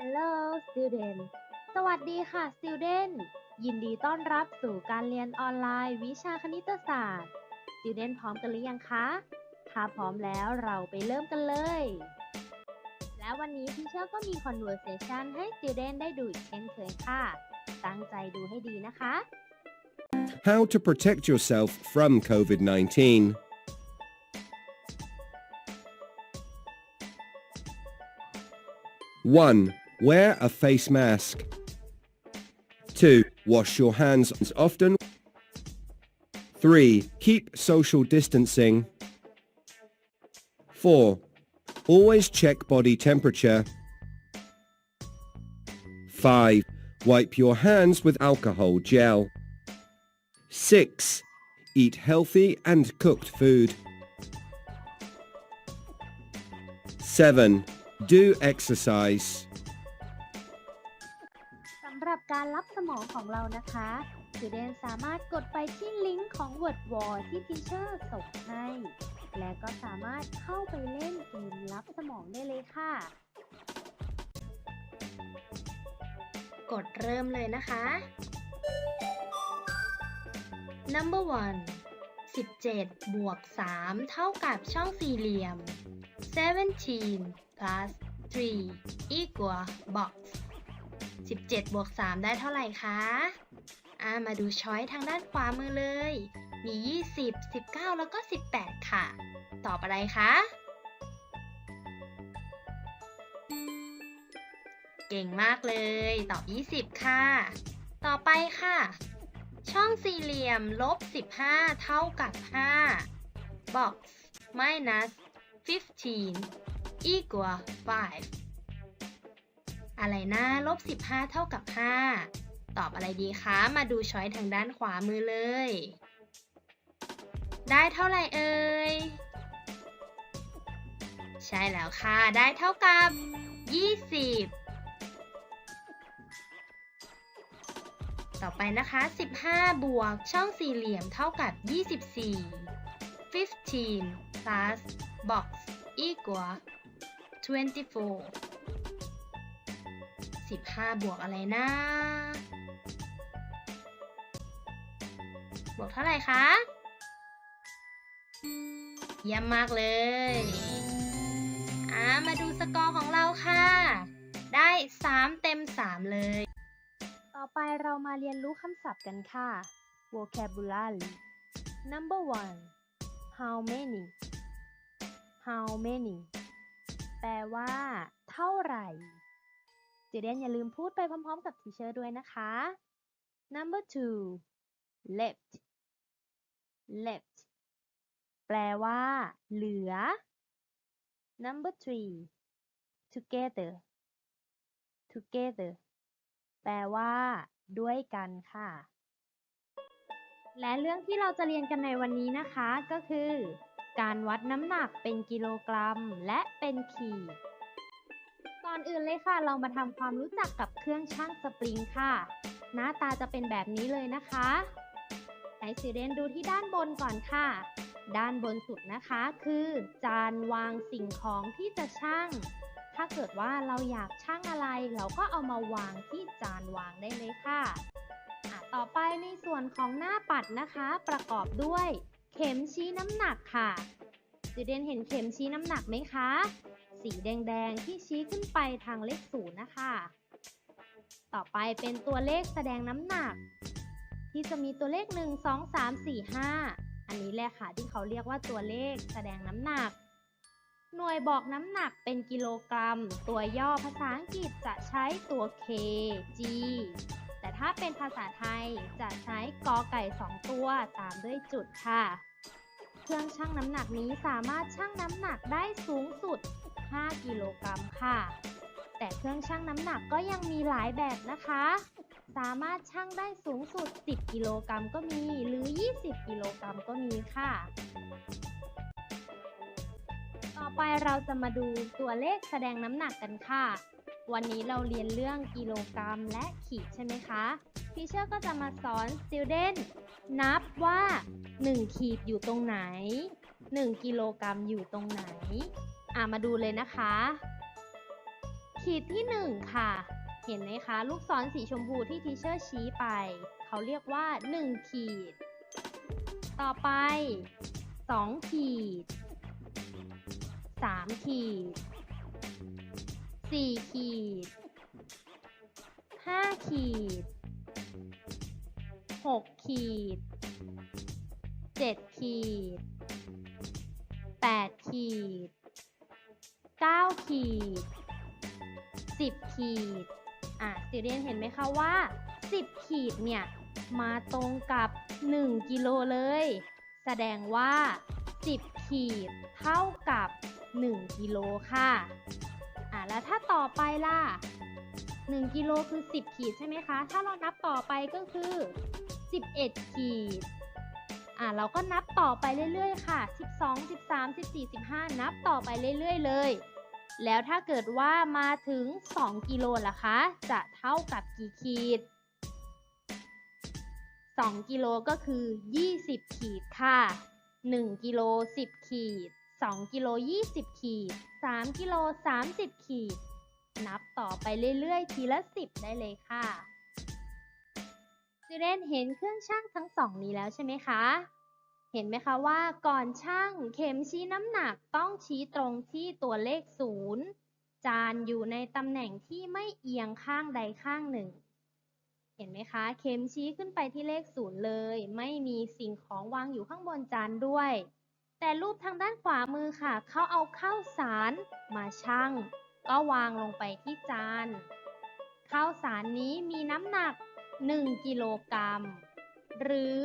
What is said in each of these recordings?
Hello student สวัสดีค่ะ student ยินดีต้อนรับสู่การเรียนออนไลน์ วิชาคณิตศาสตร์ student พร้อมกันหรือยังคะ ถ้าพร้อมแล้วเราไปเริ่มกันเลย และวันนี้พี่เชอร์ก็มี conversation ให้ student ได้ดูอีกเช่นเคยค่ะ ตั้งใจดูให้ดีนะคะ How to protect yourself from COVID 19. Wear a face mask. Two, wash your hands often. Three, keep social distancing. Four, always check body temperature. Five, wipe your hands with alcohol gel. 6. Eat healthy and cooked food. 7. Do exercise. การรับสมองของเรานะคะ Student สามารถกดไปที่ลิงก์ของ Word Wall ที่ Teacher ส่งให้ และก็สามารถเข้าไปเล่นเกมรับสมองได้เลยค่ะ กดเริ่มเลยนะคะ number one 17 บวก 3 เท่ากับช่องสี่เหลี่ยม 17 plus 3 equal box 17 บวก 3 ได้เท่าไหร่คะอ่ามาดูช้อยทางด้านขวามือเลย มี 20 19 แล้วก็ 18 ค่ะ ตอบอะไรคะ เก่งมากเลย ตอบ 20 ค่ะ ต่อไปค่ะ ช่องสี่เหลี่ยมลบ 15 เท่ากับ 5 box minus 15 equal 5 อะไรนะลบ 15 เท่ากับ 5 ตอบอะไรดีคะ มาดูช้อยทางด้านขวามือเลย ได้เท่าไหร่เอ่ย ใช่แล้วค่ะ ได้เท่ากับ 20ต่อไปนะคะ 15 บวก ช่องสี่เหลี่ยมเท่ากับ 24 15 plus box equal 24 15 บวกอะไรนะ บวกเท่าไหร่คะเยี่ยมมากเลย อ่า มาดูสกอร์ของเราค่ะ ได้ 3 เต็ม 3 เลย ต่อไปเรามาเรียนรู้คำศัพท์กันค่ะ vocabulary number one how many how many แปลว่า เท่าไหร่ Student อย่าลืมพูดไปพร้อมๆกับ Teacher ด้วยนะคะ number two left left แปลว่า เหลือ number three together together แปลว่า ด้วยกันค่ะ และเรื่องที่เราจะเรียนกันในวันนี้นะคะก็คือ การวัดน้ำหนักเป็นกิโลกรัม และเป็นขีด อนอื่นเลยค่ะ เรามาทำความรู้จักกับเครื่องชั่งสปริงค่ะ หน้าตาจะเป็นแบบนี้เลยนะคะให้สเดนดูที่ด้านบนก่อนค่ะ ด้านบนสุดนะคะ คือจานวางสิ่งของที่จะชั่งถ้าเกิดว่าเราอยากชั่งอะไร เราก็เอามาวางที่จานวางได้เลยค่ะต่อไปในส่วนของหน้าปัดนะคะ ประกอบด้วย เข็มชี้น้ำหนักค่ะจูเดนเห็นเข็มชี้น้ำหนักไหมคะ สีแดงๆ ที่ชี้ขึ้นไปทางเลขศูนย์นะคะ ต่อไปเป็นตัวเลขแสดงน้ำหนัก ที่จะมีตัวเลข 1 2 3 4 5 อันนี้แหละค่ะที่เขาเรียกว่าตัวเลขแสดงน้ำหนัก หน่วยบอกน้ำหนักเป็นกิโลกรัม ตัวย่อภาษาอังกฤษจะใช้ตัว k g แต่ถ้าเป็นภาษาไทยจะใช้กอไก่ 2 ตัวตามด้วยจุดค่ะ เครื่องชั่งน้ำหนักนี้สามารถชั่งน้ำหนักได้สูงสุด 5 กิโลกรัมค่ะ แต่เครื่องชั่งน้ำหนักก็ยังมีหลายแบบนะคะ สามารถชั่งได้สูงสุด 10 กิโลกรัมก็มี หรือ 20 กิโลกรัมก็มีค่ะ ต่อไปเราจะมาดูตัวเลขแสดงน้ำหนักกันค่ะ วันนี้เราเรียนเรื่องกิโลกรัมและขีดใช่ไหมคะทีเชอร์ก็จะมาสอน student นับว่า 1 ขีดอยู่ตรงไหน 1 กิโลกรัมอยู่ตรงไหน อะมาดูเลยนะคะ ขีดที่ 1 ค่ะ เห็นไหมคะ ลูกศรสีชมพูที่ทีเชอร์ชี้ไป เขาเรียกว่า 1 ขีด ต่อไป 2 ขีด 3 ขีด 4 ขีด 5 ขีด 6 ขีด 7 ขีด 8 ขีด 9 ขีด 10 ขีด อะสิเรียนเห็นไหมคะว่า 10 ขีดเนี่ย มาตรงกับ 1 กิโลเลย แสดงว่า 10 ขีดเท่ากับ 1 กิโลค่ะ อะแล้วถ้าต่อไปล่ะ 1 กิโลคือ 10 ขีดใช่ไหมคะ ถ้าเรานับต่อไปก็คือ 11 ขีดอะเราก็นับต่อไปเรื่อยๆ ค่ะ 12 13 14 15 นับต่อไปเรื่อยๆ เลย แล้วถ้าเกิดว่ามาถึง 2 กิโลล่ะคะ จะเท่ากับกี่ขีด 2 กิโลก็คือ 20 ขีดค่ะ 1 กิโล 10 ขีด 2 กิโล 20 ขีด 3 กิโล 30 ขีด นับต่อไปเรื่อยๆ ทีละ 10 ได้เลยค่ะ s ูเ e นเห็นเครื่องชั่งทั้งสองนี้แล้วใช่ไหมคะ เห็นไหมคะว่าก่อนชั่งเข็มชี้น้ำหนักต้องชี้ตรงที่ตัวเลขศูนย์จานอยู่ในตำแหน่งที่ไม่เอียงข้างใดข้างหนึ่ง เห็นไหมคะ เข็มชี้ขึ้นไปที่เลขศูนย์เลย ไม่มีสิ่งของวางอยู่ข้างบนจานด้วย แต่รูปทางด้านขวามือค่ะ เขาเอาข้าวสารมาชั่งก็วางลงไปที่จาน ข้าวสารนี้มีน้ำหนัก 1 กิโลกรัม หรือ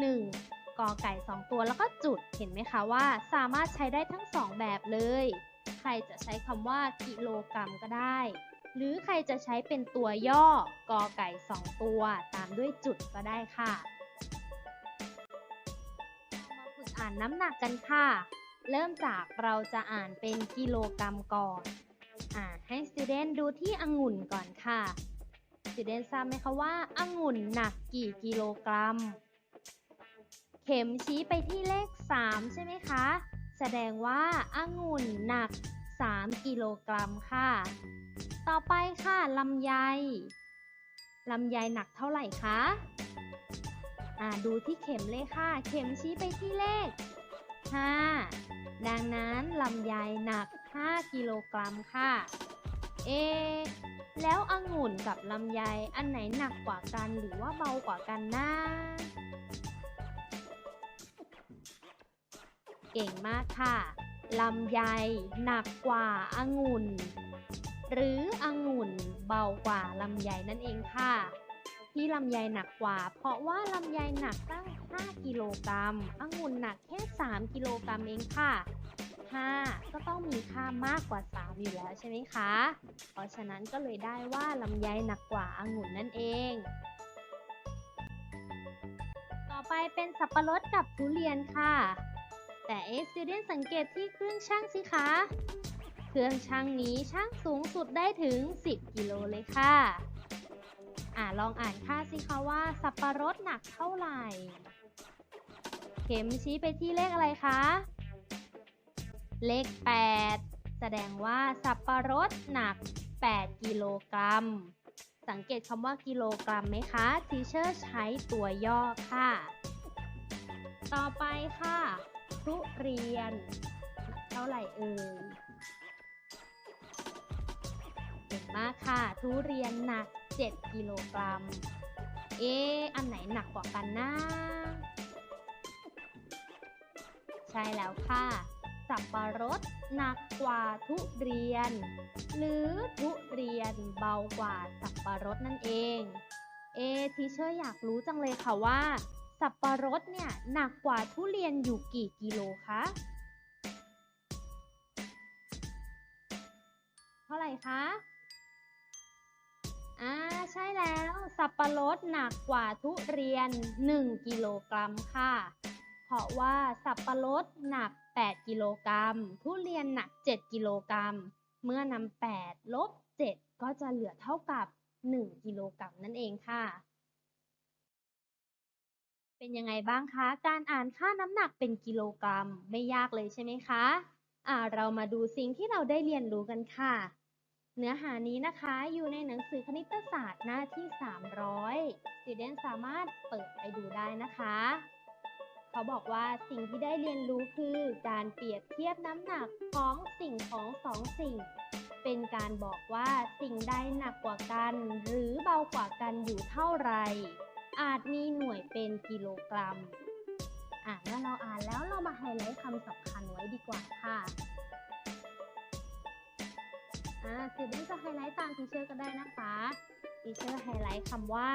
1 กอไก่ 2 ตัวแล้วก็จุดเห็นไหมคะว่าสามารถใช้ได้ทั้ง 2 แบบเลย ใครจะใช้คำว่ากิโลกรัมก็ได้ หรือใครจะใช้เป็นตัวย่อกอไก่ 2 ตัว ตามด้วยจุดก็ได้ค่ะมาฝึกอ่านน้ำหนักกันค่ะ เริ่มจากเราจะอ่านเป็นกิโลกรัมก่อน อ่าให้ student ดูที่องุ่นก่อนค่ะ student ทราบไหมคะว่าองุ่นหนักกี่กิโลกรัม เข็มชี้ไปที่เลข 3 ใช่ไหมคะ แสดงว่าองุ่นหนัก 3 กิโลกรัมค่ะ ต่อไปค่ะลำไยลำไยหนักเท่าไหร่คะอ่าดูที่เข็มเลยค่ะ เข็มชี้ไปที่เลข 5 ดังนั้นลำไยหนัก 5 กิโลกรัมค่ะ เอ แล้วองุ่นกับลำไยอันไหนหนักกว่ากันหรือว่าเบากว่ากันนะ เก่งมากค่ะ ลำไยหนักกว่าองุ่น หรือองุ่นเบากว่าลำไยนั่นเองค่ะ ที่ลำไยหนักกว่า เพราะว่าลำไยหนักตั้ง 5 กิโลกรัมองุ่นหนักแค่ 3 กิโลกรัมเองค่ะ 5 ก็ต้องมีค่ามากกว่า 3 อยู่แล้วใช่ไหมคะ เพราะฉะนั้นก็เลยได้ว่าลำไยหนักกว่าองุ่นนั่นเองต่อไปเป็นสับปะรดกับทุเรียนค่ะ แต่เอส student สังเกตที่เครื่องช่างสิคะ เครื่องช่างนี้ช่างสูงสุดได้ถึง 10 กิโลเลยค่ะอ่าลองอ่านค่าสิคะว่า สับปะรดหนักเท่าไหร่ เข็มชี้ไปที่เลขอะไรคะ เลข 8 แสดงว่าสับปะรดหนัก 8 กิโลกรัม สังเกตคำว่ากิโลกรัมไหมคะทีเชอร์ใช้ตัวย่อค่ะ ต่อไปค่ะ ทุเรียน เท่าไหร่เอ่ยเก่งมากค่ะ ทุเรียนหนัก 7 กิโลกรัม เอ๊อันไหนหนักกว่ากันนะ ใช่แล้วค่ะ สับปะรดหนักกว่าทุเรียน หรือทุเรียนเบากว่าสับปะรดนั่นเอง เอทีเชอร์อยากรู้จังเลยค่ะว่า สับปะรดเนี่ยหนักกว่าทุเรียนอยู่กี่กิโลคะเท่าไหร่คะอ่าใช่แล้วสับปะรดหนักกว่าทุเรียน 1 กิโลกรัมค่ะ เพราะว่าสับปะรดหนัก 8 กิโลกรัม ทุเรียนหนัก 7 กิโลกรัม เมื่อนำ8ลบ7ก็จะเหลือเท่ากับ 1 กิโลกรัมนั่นเองค่ะ เป็นยังไงบ้างคะ การอ่านค่าน้ำหนักเป็นกิโลกรัม ไม่ยากเลยใช่ไหมคะอ่าเรามาดูสิ่งที่เราได้เรียนรู้กันค่ะ เนื้อหานี้นะคะอยู่ในหนังสือคณิตศาสตร์หน้าที่ 300 Student สามารถเปิดไปดูได้นะคะ เขาบอกว่าสิ่งที่ได้เรียนรู้คือ การเปรียบเทียบน้ำหนักของสิ่งของสองสิ่ง เป็นการบอกว่าสิ่งใดหนักกว่ากัน หรือเบากว่ากันอยู่เท่าไหร่ อาจมีหน่วยเป็นกิโลกรัม อะเมื่อเราอ่านแล้วเรามาไฮไลท์คำสำคัญไว้ดีกว่าค่ะ อ่าสื่อเล่นจะไฮไลท์ตามทีเชอร์ก็ได้นะคะทีเชอร์ไฮไลท์คำว่า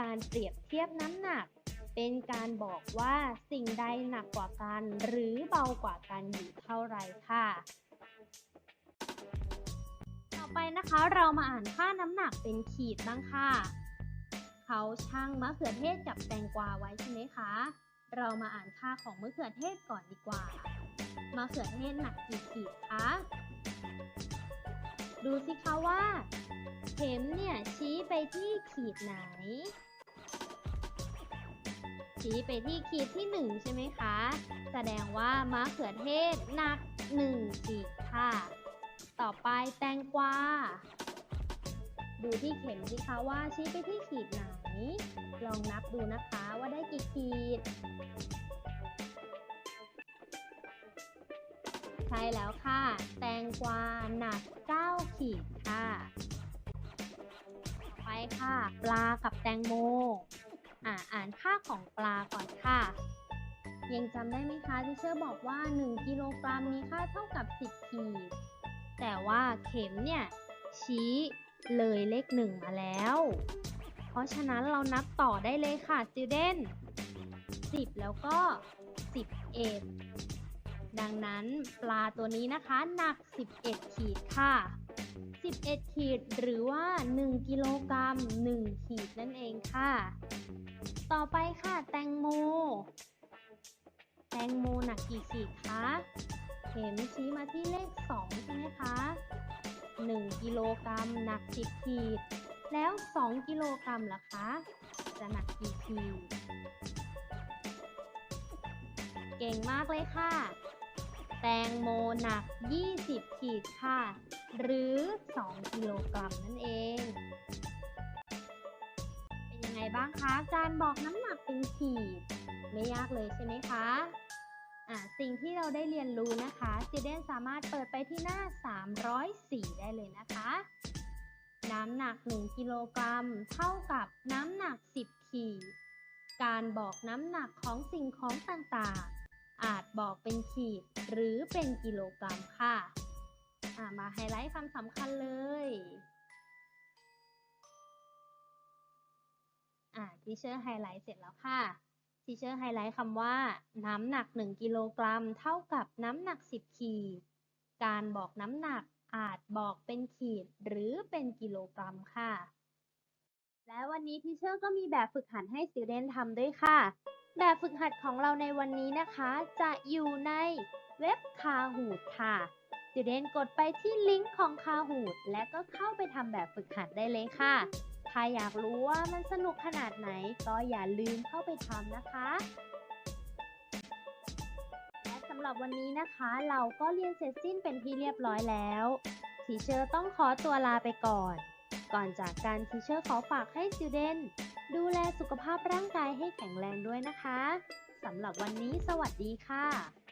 การเปรียบเทียบน้ำหนัก เป็นการบอกว่าสิ่งใดหนักกว่ากัน หรือเบากว่ากันอยู่เท่าไรค่ะต่อไปนะคะเรามาอ่านค่าน้ำหนักเป็นขีดบ้างค่ะ เขาชั่งมะเขือเทศกับแตงกวาไว้ใช่ไหมคะ เรามาอ่านค่าของมะเขือเทศก่อนดีกว่ามะเขือเทศหนักกี่ขีดคะ ดูสิคะว่า เข็มเนี่ยชี้ไปที่ขีดไหน ชี้ไปที่ขีดที่หนึ่งใช่ไหมคะ แสดงว่ามะเขือเทศหนักหนึ่งขีดค่ะ ต่อไปแตงกวาดูที่เข็มสิคะว่าชี้ไปที่ขีดไหน ลองนับดูนะคะว่าได้กี่ขีด ใช่แล้วค่ะ แตงกวาหนัก 9 ขีดค่ะ ไปค่ะ ปลากับแตงโม อ่าอ่านค่าของปลาก่อนค่ะ ยังจำได้ไหมคะที่เชอร์บอกว่า 1 กิโลกรัมมีค่าเท่ากับ 10 ขีด แต่ว่าเข็มเนี่ย ชี้เลยเลข1มาแล้ว ราะฉะนั้นเรานับต่อได้เลยค่ะ student 10 แล้วก็ 11 ดังนั้นปลาตัวนี้นะคะหนัก 11 ขีดค่ะ 11 ขีดหรือว่า 1 กิโลกรัม 1 ขีดนั่นเองค่ะ ต่อไปค่ะแตงโม แตงโมหนักกี่ขีดคะเข็มชี้มาที่เลข 2 ใช่ไหมคะ 1 กิโลกรัมหนัก 10 ขีด แล้ว 2 กิโลกรัมล่ะคะ จะหนักกี่ขีดเก่งมากเลยค่ะ แตงโมหนัก 20 ขีดค่ะ หรือ 2 กิโลกรัมนั่นเอง เป็นยังไงบ้างคะ การบอกน้ำหนักเป็นขีด ไม่ยากเลยใช่ไหมคะสิ่งที่เราได้เรียนรู้นะคะ Student สามารถเปิดไปที่หน้า 304 ได้เลยนะคะ น้ำหนัก 1 กิโลกรัม เท่ากับน้ำหนัก 10 ขีด การบอกน้ำหนักของสิ่งของต่างๆ อาจบอกเป็นขีดหรือเป็นกิโลกรัมค่ะมาไฮไลท์คำสำคัญเลยทีเชอร์ไฮไลท์เสร็จแล้วค่ะทีเชอร์ไฮไลท์คำว่า น้ำหนัก 1 กิโลกรัม เท่ากับน้ำหนัก 10 ขีด การบอกน้ำหนัก อาจบอกเป็นขีดหรือเป็นกิโลกรัมค่ะ และวันนี้ทีเชอร์ก็มีแบบฝึกหัดให้ student ทำด้วยค่ะ แบบฝึกหัดของเราในวันนี้นะคะ จะอยู่ในเว็บ Kahoot ค่ะ Student กดไปที่ลิงก์ของ Kahoot และก็เข้าไปทำแบบฝึกหัดได้เลยค่ะถ้าอยากรู้ว่ามันสนุกขนาดไหนก็อย่าลืมเข้าไปทำนะคะ หรับวันนี้นะคะ เราก็เรียนเสร็จสิ้นเป็นที่เรียบร้อยแล้วทีเชอร์ต้องขอตัวลาไปก่อน ก่อนจากการทีเชอร์ขอฝากให้สติเดนดูแลสุขภาพร่างกายให้แข็งแรงด้วยนะคะสำหรับวันนี้สวัสดีค่ะ